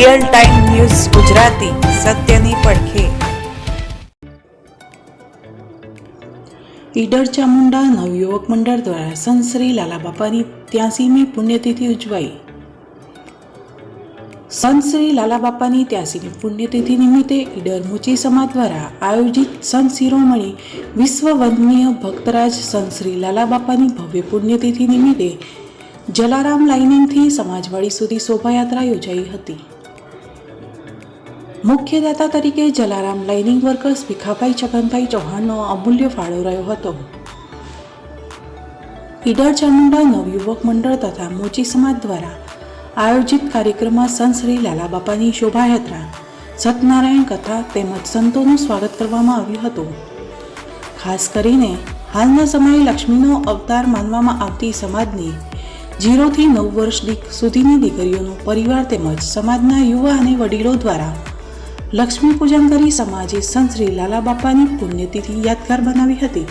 Real time news Gujarati, સત્યની પડખે. ઈડર ચામુંડા નવયુવક મંડળ દ્વારા સંત શ્રી લાલાબાપાની ત્યાસીમી પુણ્યતિથિ ઉજવાઈ. સંત શ્રી લાલાબાપાની ત્યાસીમી પુણ્યતિથિ નિમિત્તે ઈડર મુચી સમાજ દ્વારા આયોજિત સંત શિરોમણી વિશ્વ વંદનીય ભક્તરાજ સંત શ્રી લાલાબાપાની ભવ્ય પુણ્યતિથિ નિમિત્તે જલારામ લાઇનિંગથી સમાજવાડી સુધી શોભાયાત્રા યોજાઈ હતી. મુખ્ય દાતા તરીકે જલારામ લાઇનિંગ વર્કર્સ ભીખાભાઈ છગનભાઈ ચૌહાણનો અમૂલ્ય ફાળો રહ્યો હતો. ઈડર ચામુંડા નવયુવક મંડળ તથા મોચી સમાજ દ્વારા આયોજિત કાર્યક્રમમાં સંત શ્રી લાલાબાપાની શોભાયાત્રા, સત્યનારાયણ કથા તેમજ સંતોનું સ્વાગત કરવામાં આવ્યું હતું. ખાસ કરીને હાલના સમયે લક્ષ્મીનો અવતાર માનવામાં આવતી સમાજની જીરોથી નવ વર્ષ સુધીની દીકરીઓનો પરિવાર તેમજ સમાજના યુવા અને વડીલો દ્વારા લક્ષ્મી પૂજન કરી સમાજે સંત શ્રી લાલાબાપાની પુણ્યતિથિ યાદગાર બનાવી હતી.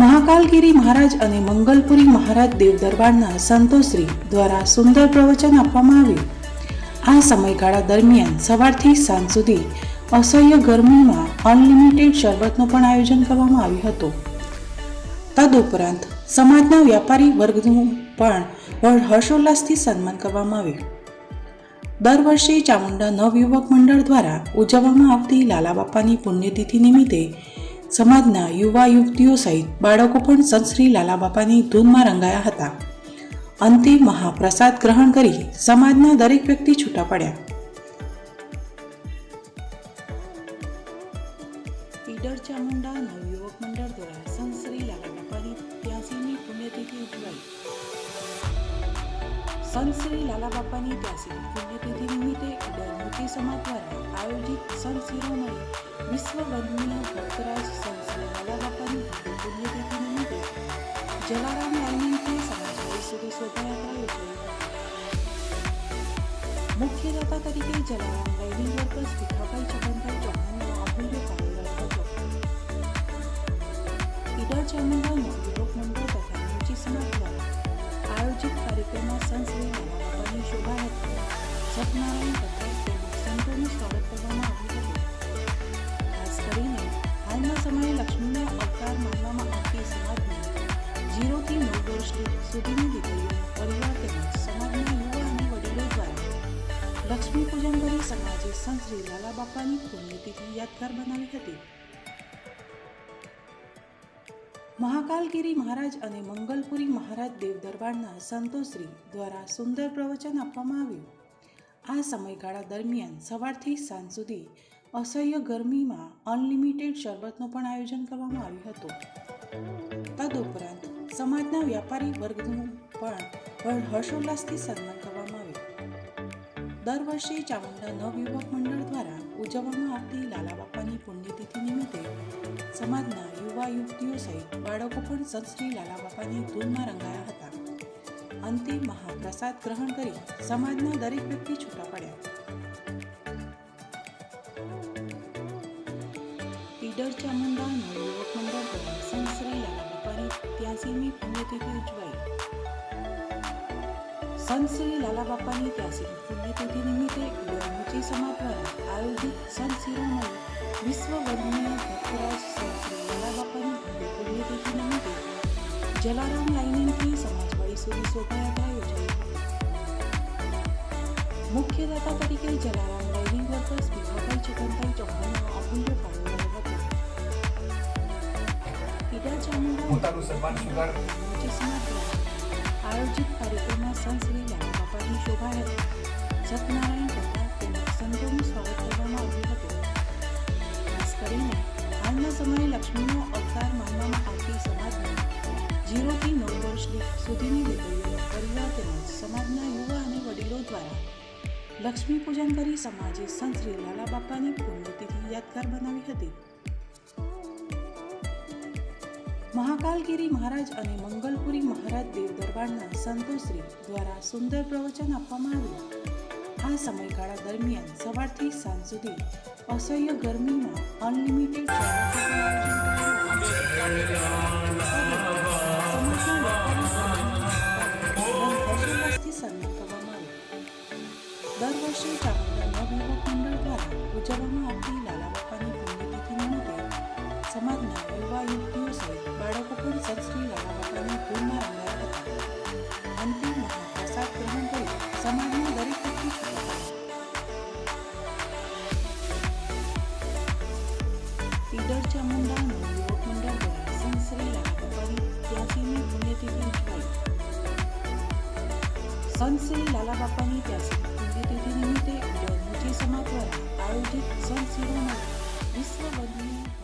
મહાકાલગીરી મહારાજ અને મંગલપુરી મહારાજ દેવ દરબારના સંતોશ્રી દ્વારા સુંદર પ્રવચન આપવામાં આવ્યું. આ સમયગાળા દરમિયાન સવારથી સાંજ સુધી અસહ્ય ગરમીમાં અનલિમિટેડ શરબતનું પણ આયોજન કરવામાં આવ્યું હતું. તદુપરાંત સમાજના વ્યાપારી વર્ગનું પણ હર્ષોલ્લાસથી સન્માન કરવામાં આવ્યું. દર વર્ષે ચામુંડા નવયુવક મંડળ દ્વારા ઉજવવામાં આવતી લાલાબાપાની પુણ્યતિથિ નિમિત્તે સમાજના યુવા યુવતીઓ સહિત બાળકો પણ સંત શ્રી લાલાબાપાની ધૂનમાં રંગાયા હતા અંતે મહાપ્રસાદ ગ્રહણ કરી સમાજના દરેક વ્યક્તિ છૂટા પડ્યા ઈડર ચામુંડા નવયુવક મંડળ દ્વારા સંત શ્રી લાલાબાપાની ત્યાસીમી પુણ્યતિથિ ઉજવાઈ સંત શ્રી લાલાબાપાની ત્યાસીમી પુણ્યતિથિ નિમિત્તે ઉદય મૂર્તિ સમાજ દ્વારા આયોજિત સંત શિરોમણી વિશ્વ વંદનીય ભક્તરાજ સંત શ્રી લાલા બાપાની પુણ્યતિથિ નિમિત્તે જલારામ લાઇનિંગથી સમાજ સુધી શોભાયાત્રા યોજાઈ. મુખ્ય દાતા તરીકે જલારામ લાઇનિંગ વર્કર્સ ભીખાભાઈ છગનભાઈ ચૌહાણનો અમૂલ્ય કાર્યરત હતો. ઈડર ચામુંડા કાર્યક્રમમાં સંત શ્રી લાલાબાપાની શોભાયાત્રા સત્યનારાયણ તથા તેમજ સંતોનું સ્વાગત કરવામાં આવ્યું હતું. ખાસ કરીને, હાલના સમયે લક્ષ્મીનો અવતાર માનવામાં આવતી સમાજને જીરોથી નવ વર્ષ સુધીની દીકરીઓ, પરિવાર તેમજ સમાજના યુવા અને વડીલો દ્વારા લક્ષ્મી પૂજન કરી સમાજે સંત શ્રી લાલાબાપાની પુણ્યતિથિ યાદગાર બનાવી હતી. મહાકાલગીરી મહારાજ અને મંગલપુરી મહારાજ દેવ દરબારના સંતોશ્રી દ્વારા સુંદર પ્રવચન આપવામાં આવ્યું. આ સમયગાળા દરમિયાન સવારથી સાંજ સુધી અસહ્ય ગરમીમાં અનલિમિટેડ શરબતનું પણ આયોજન કરવામાં આવ્યું હતું. તદુપરાંત સમાજના વ્યાપારી વર્ગનું પણ હર્ષોલ્લાસથી સન્માન કરવામાં આવ્યું. દર વર્ષે ચામુંડા નવયુવક મંડળ દ્વારા ઉજવવામાં આવતી લાલાબાપાની પુણ્યતિથિ નિમિત્તે સમાજના યુવા યુવતીઓ સહિત બાળકો પણ સંત લાલા લાલાબાપાની ધૂનમાં રંગાયા હતા. અંતે મહાપ્રસાદ ગ્રહણ કરી સમાજના દરેક વ્યક્તિ છૂટા પડ્યા. ઈડર ચામુંડા નવયુવક મંડળ દ્વારા સંત શ્રી લાલાબાપાની ત્યાસીમી પુણ્યતિથિ ઉજવાઈ. સંત શ્રી લાલાબાપાની ત્યાસીમી પુણ્યતિથિ નિમિત્તે મુચી સમાજ દ્વારા આયોજિત સંત શિરોમણી વિશ્વ વંદનીય ભક્તરાજ સંત લાલા બાપાની પુણ્યતિથિ નિમિત્તે જલારામ લાઇનિંગથી સમાજવાડી સુધી શોભાયાત્રા યોજાઈ મુખ્ય દાતા તરીકે જલારામ લાઇનિંગ વર્કર્સ ભીખાભાઈ ચકનભાઈ ચૌહાણનો અમૂલ્ય ફાળો પોતાનું સન્માન સ્વીકાર આયોજિત કાર્યક્રમમાં સંત શ્રી શોભા હતી સત્યનારાયણ કરતા તેમજ સંતોનું સ્વાગત કરવામાં આવ્યું હતું ખાસ કરીને હાલના સમયે લક્ષ્મીનો અવતાર માનવામાં આવતી સમાજમાં જીરોથી નવ વર્ષ સુધીની દીકરીઓનો પરિવાર તેમજ સમાજના યુવા અને વડીલો દ્વારા લક્ષ્મી પૂજન કરી સમાજે સંત શ્રી લાલાબાપાની પુણ્યતિથિ યાદગાર બનાવી હતી. મહાકાલગીરી મહારાજ અને મંગલપુરી મહારાજ દેવ દરબારના સંતોશ્રી દ્વારા સુંદર પ્રવચન આપવામાં આવ્યું આ સમયગાળા દરમિયાન સવારથી સાંજ સુધી અસહ્ય ગરમીમાં અનલિમિટેડ દર આયોજન સમાજના યુવા યુવતીઓ સહિત બાળકો પણ સત્શ્રી લાલાબાપાની ભૂલમાં રંગાયા હતા. અંતિમ મહાપ્રસાદ ગ્રહણ કરી સમાજના દરેક વ્યક્તિ છૂટા પડ્યા ઈડર ચામુંડા નવયુવક મંડળ દ્વારા સંત શ્રી લાલાબાપાની ત્યાસીમી પુણ્યતિથિ ઉજવાઈ સંત શ્રી લાલાબાપાની ત્યાસીમી પુણ્યતિથિ નિમિત્તે ઈડર મુચી સમાજ દ્વારા આયોજિત સંત શિરોમણી વિશ્વ વંદનીય